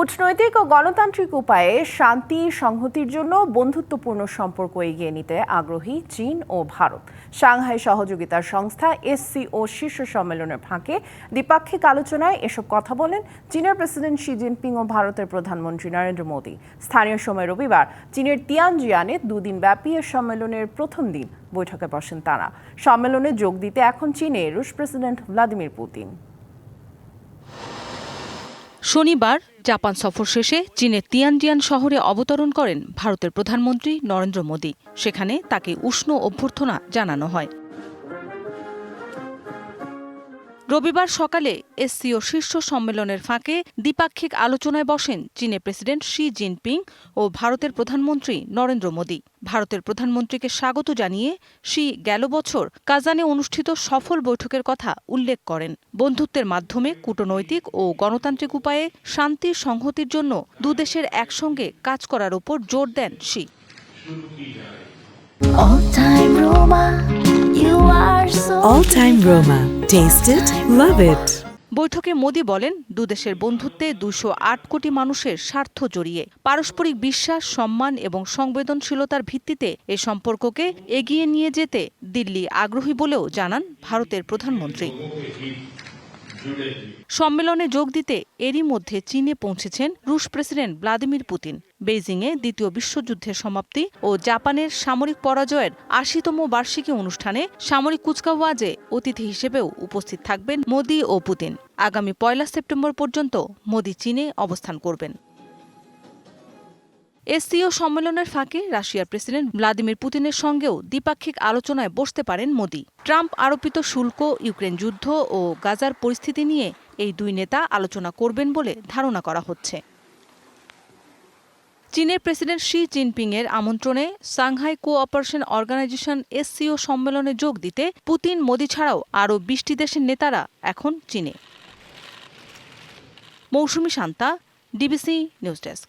কূটনৈতিক ও গণতান্ত্রিক উপায়ে শান্তি, সংহতির জন্য বন্ধুত্বপূর্ণ সম্পর্ক এগিয়ে নিতে আগ্রহী চীন ও ভারত। সাংহাই সহযোগিতার সংস্থা এসসিও শীর্ষ সম্মেলনের ফাঁকে দ্বিপাক্ষিক আলোচনায় এসব কথা বলেন চীনের প্রেসিডেন্ট শি জিনপিং ও ভারতের প্রধানমন্ত্রী নরেন্দ্র মোদী। স্থানীয় সময় রবিবার চীনের তিয়ানজিয়ানে দুদিন ব্যাপী এ সম্মেলনের প্রথম দিন বৈঠকে বসেন তারা। সম্মেলনে যোগ দিতে এখন চীনে রুশ প্রেসিডেন্ট ভ্লাদিমির পুতিন। শনিবার জাপান সফর শেষে চীনের তিয়ানজিয়ান শহরে অবতরণ করেন ভারতের প্রধানমন্ত্রী নরেন্দ্র মোদী। সেখানে তাকে উষ্ণ অভ্যর্থনা জানানো হয়। রবিবার সকালে এসসিও শীর্ষ সম্মেলনের ফাঁকে দ্বিপাক্ষিক আলোচনায় বসেন চীনের প্রেসিডেন্ট শি জিনপিং ও ভারতের প্রধানমন্ত্রী নরেন্দ্র মোদী। ভারতের প্রধানমন্ত্রীকে স্বাগত জানিয়ে শি গেল বছর কাজানে অনুষ্ঠিত সফল বৈঠকের কথা উল্লেখ করেন। বন্ধুত্বের মাধ্যমে কূটনৈতিক ও গণতান্ত্রিক উপায়ে শান্তি সংহতির জন্য দুদেশের একসঙ্গে কাজ করার ওপর জোর দেন Xi. All time Roma, Taste it, love it. বৈঠকে মোদি বলেন দুদেশের বন্ধুত্বে দুশো আট কোটি মানুষের স্বার্থ জড়িয়ে পারস্পরিক বিশ্বাস সম্মান এবং সংবেদনশীলতার ভিত্তিতে এ সম্পর্ককে এগিয়ে নিয়ে যেতে দিল্লি আগ্রহী বলেও জানান ভারতের প্রধানমন্ত্রী সম্মেলনে যোগ দিতে এরই মধ্যে চীনে পৌঁছেছেন রুশ প্রেসিডেন্ট ভ্লাদিমির পুতিন। বেইজিংয়ে দ্বিতীয় বিশ্বযুদ্ধের সমাপ্তি ও জাপানের সামরিক পরাজয়ের আশিতম বার্ষিকী অনুষ্ঠানে সামরিক কুচকাওয়াজে অতিথি হিসেবেও উপস্থিত থাকবেন মোদি ও পুতিন। আগামী পয়লা সেপ্টেম্বর পর্যন্ত মোদি চীনে অবস্থান করবেন। এসসিও সম্মেলনের ফাঁকে রাশিয়ার প্রেসিডেন্ট ভ্লাদিমির পুতিনের সঙ্গেও দ্বিপাক্ষিক আলোচনায় বসতে পারেন মোদি। ট্রাম্প আরোপিত শুল্ক, ইউক্রেন যুদ্ধ ও গাজার পরিস্থিতি নিয়ে এই দুই নেতা আলোচনা করবেন বলে ধারণা করা হচ্ছে। চীনের প্রেসিডেন্ট শি জিনপিং এর আমন্ত্রণে সাংহাই কোঅপারেশন অর্গানাইজেশন এসসিও সম্মেলনে যোগ দিতে পুতিন, মোদি ছাড়াও আরও বিশটি দেশের নেতারা এখন চীনে। Moushumi Shanta, DBC news desk.